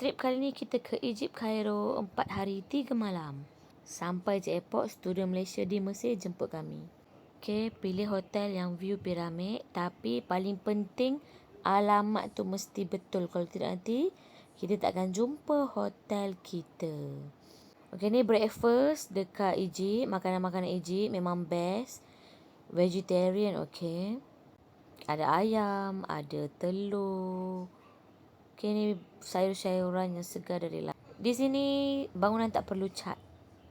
trip kali ni kita ke Egypt Cairo 4 hari 3 malam. Sampai je airport, student Malaysia di Mesir jemput kami. Okay, pilih hotel yang view piramid. Tapi paling penting alamat tu mesti betul. Kalau tidak nanti kita tak akan jumpa hotel kita. Okay, ni breakfast dekat Egypt. Makanan-makanan Egypt memang best. Vegetarian, okay. Ada ayam, ada telur. Okay, sayur-sayuran yang segar dari laut. Di sini bangunan tak perlu cat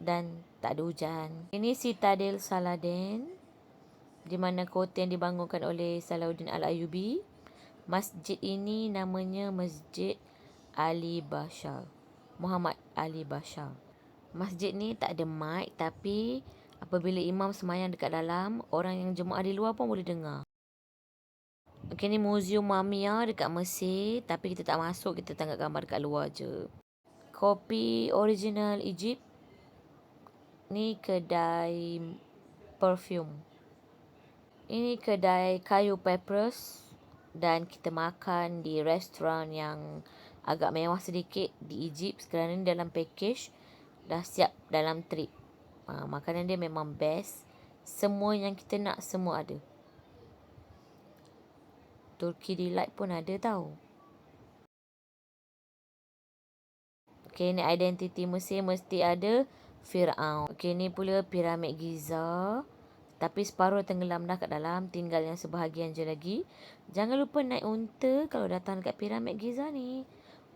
dan tak ada hujan. Ini Citadel Saladin di mana kota yang dibangunkan oleh Salahuddin Al-Ayyubi. Masjid ini namanya Masjid Ali Bashar. Muhammad Ali Bashar. Masjid ni tak ada mic tapi apabila imam semayang dekat dalam, orang yang jemaah di luar pun boleh dengar. Okay, ni Museum Mamia dekat Mesir. Tapi kita tak masuk. Kita tengok gambar dekat luar je. Kopi original Egypt. Ni kedai perfume. Ini kedai kayu peppers. Dan kita makan di restoran yang agak mewah sedikit di Egypt. Sekarang ni dalam package. Dah siap dalam trip. Ha, makanan dia memang best. Semua yang kita nak semua ada. Turkey Delight pun ada tau. Okay, ni identiti Mesir mesti ada Fir'aun. Okay, ni pula piramid Giza. Tapi separuh tenggelam dah kat dalam. Tinggal yang sebahagian je lagi. Jangan lupa naik unta kalau datang dekat piramid Giza ni.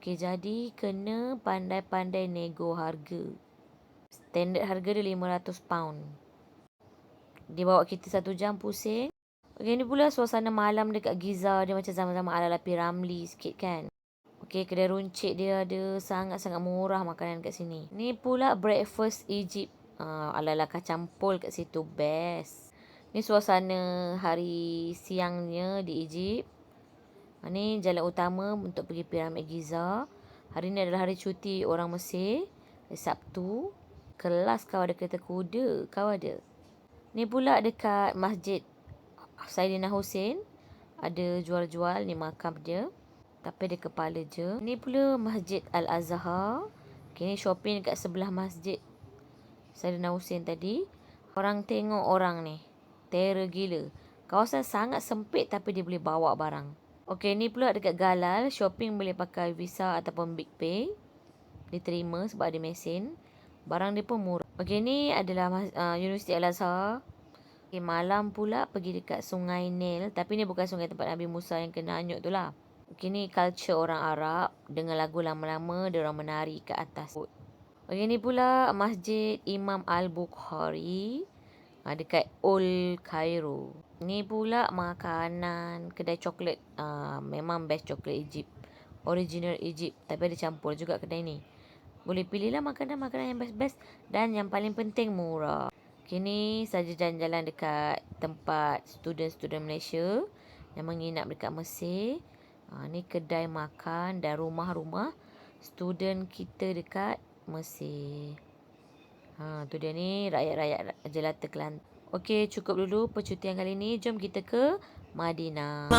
Okay, jadi kena pandai-pandai nego harga. Standard harga dia 500 pound. Dia bawa kita satu jam pusing. Okey, ni pula suasana malam dekat Giza. Dia macam zaman-zaman ala-ala Piramli sikit kan. Okey, kedai runcit dia ada sangat-sangat murah makanan kat sini. Ni pula breakfast Egypt. Uh, ala-ala kacang pol kat situ. Best. Ni suasana hari siangnya di Egypt. Uh, ni jalan utama untuk pergi Piramid Giza. Hari ni adalah hari cuti orang Mesir. Hari Sabtu. Kelas kau ada kereta kuda. Kau ada. Ni pula dekat Masjid Saidina Hussein ada jual-jual ni makam dia tapi dia kepala je ni pula Masjid Al-Azhar okay, ni shopping dekat sebelah Masjid Saidina Hussein tadi orang tengok orang ni terror gila kawasan sangat sempit tapi dia boleh bawa barang Okey, ni pula dekat Galal, shopping boleh pakai Visa ataupun Big Pay. Diterima sebab ada mesin. Barang dia pun murah. Okey, ni adalah uh, Universiti Al-Azhar. Okay, malam pula pergi dekat sungai Nil. Tapi ni bukan sungai tempat Nabi Musa yang kena hanyut tu lah. Okay, ni culture orang Arab. Dengan lagu lama-lama, dia orang menari ke atas. Okay, ni pula Masjid Imam Al-Bukhari. Ha, dekat Old Cairo. Ni pula makanan kedai coklat. Ha, memang best coklat Egypt. Original Egypt. Tapi ada campur juga kedai ni. Boleh pilihlah makanan-makanan yang best-best. Dan yang paling penting murah. Kini saja jalan-jalan dekat tempat student-student Malaysia yang menginap dekat Mesir. Ha, ni kedai makan dan rumah-rumah student kita dekat Mesir. Ha, tu dia ni rakyat-rakyat jelata Kelantan. Okey, cukup dulu percutian kali ni. Jom kita ke Madinah.